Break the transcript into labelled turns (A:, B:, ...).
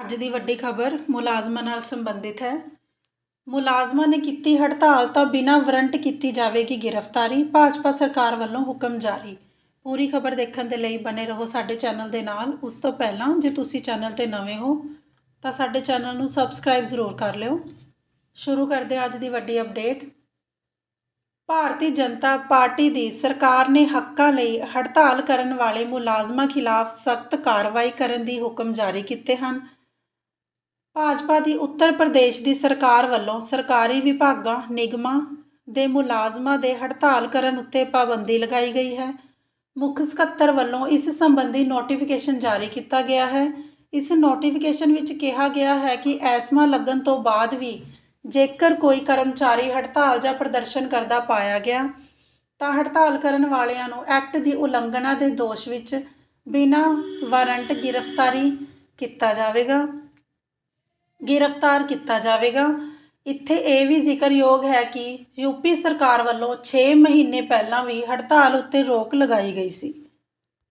A: ਅੱਜ ਦੀ ਵੱਡੀ ਖਬਰ ਮੁਲਾਜ਼ਮਾਂ ਨਾਲ ਸੰਬੰਧਿਤ ਹੈ। ਮੁਲਾਜ਼ਮਾਂ ਨੇ ਕੀਤੀ ਹੜਤਾਲ ਤਾਂ ਬਿਨਾਂ ਵਾਰੰਟ ਕੀਤੀ ਜਾਵੇਗੀ ਗ੍ਰਿਫਤਾਰੀ, ਭਾਜਪਾ ਸਰਕਾਰ ਵੱਲੋਂ ਹੁਕਮ ਜਾਰੀ। ਪੂਰੀ ਖਬਰ ਦੇਖਣ ਦੇ ਲਈ ਬਨੇ ਰਹੋ ਸਾਡੇ ਚੈਨਲ ਦੇ ਨਾਲ। ਉਸ ਤੋਂ ਪਹਿਲਾਂ ਜੇ ਤੁਸੀਂ ਚੈਨਲ ਤੇ ਨਵੇਂ ਹੋ, ਤਾਂ ਸਾਡੇ ਚੈਨਲ ਨੂੰ ਸਬਸਕ੍ਰਾਈਬ ਜ਼ਰੂਰ ਕਰ ਲਿਓ। ਸ਼ੁਰੂ ਕਰਦੇ ਹਾਂ ਅੱਜ ਦੀ ਵੱਡੀ ਅਪਡੇਟ। ਭਾਰਤੀ ਜਨਤਾ ਪਾਰਟੀ ਦੀ ਸਰਕਾਰ ਨੇ ਹੱਕਾਂ ਲਈ ਹੜਤਾਲ ਕਰਨ ਵਾਲੇ ਮੁਲਾਜ਼ਮਾਂ ਖਿਲਾਫ ਸਖਤ ਕਾਰਵਾਈ ਕਰਨ ਦੀ ਹੁਕਮ ਜਾਰੀ ਕੀਤੇ ਹਨ। ਭਾਜਪਾ ਦੀ ਉੱਤਰ ਪ੍ਰਦੇਸ਼ ਦੀ ਸਰਕਾਰ ਵੱਲੋਂ ਸਰਕਾਰੀ ਵਿਭਾਗਾਂ, ਨਿਗਮਾਂ ਦੇ ਮੁਲਾਜ਼ਮਾਂ ਦੇ ਹੜਤਾਲ ਕਰਨ ਉੱਤੇ ਪਾਬੰਦੀ ਲਗਾਈ ਗਈ ਹੈ। ਮੁੱਖ ਸਕੱਤਰ ਵੱਲੋਂ ਇਸ ਸੰਬੰਧੀ ਨੋਟੀਫਿਕੇਸ਼ਨ ਜਾਰੀ ਕੀਤਾ ਗਿਆ ਹੈ। ਇਸ ਨੋਟੀਫਿਕੇਸ਼ਨ ਵਿੱਚ ਕਿਹਾ ਗਿਆ ਹੈ ਕਿ ਐਸਮਾ ਲੱਗਣ ਤੋਂ ਬਾਅਦ ਵੀ ਜੇਕਰ ਕੋਈ ਕਰਮਚਾਰੀ ਹੜਤਾਲ ਜਾਂ ਪ੍ਰਦਰਸ਼ਨ ਕਰਦਾ ਪਾਇਆ ਗਿਆ, ਤਾਂ ਹੜਤਾਲ ਕਰਨ ਵਾਲਿਆਂ ਨੂੰ ਐਕਟ ਦੀ ਉਲੰਘਣਾ ਦੇ ਦੋਸ਼ ਵਿੱਚ ਬਿਨਾਂ ਵਾਰੰਟ ਗ੍ਰਿਫਤਾਰੀ ਕੀਤਾ ਜਾਵੇਗਾ। ਗ੍ਰਿਫਤਾਰ ਕੀਤਾ ਜਾਵੇਗਾ। ਇੱਥੇ ਇਹ ਵੀ ਜ਼ਿਕਰਯੋਗ ਹੈ ਕਿ ਯੂਪੀ ਸਰਕਾਰ ਵੱਲੋਂ 6 ਮਹੀਨੇ ਪਹਿਲਾਂ ਵੀ ਹੜਤਾਲ ਉੱਤੇ ਰੋਕ ਲਗਾਈ ਗਈ ਸੀ।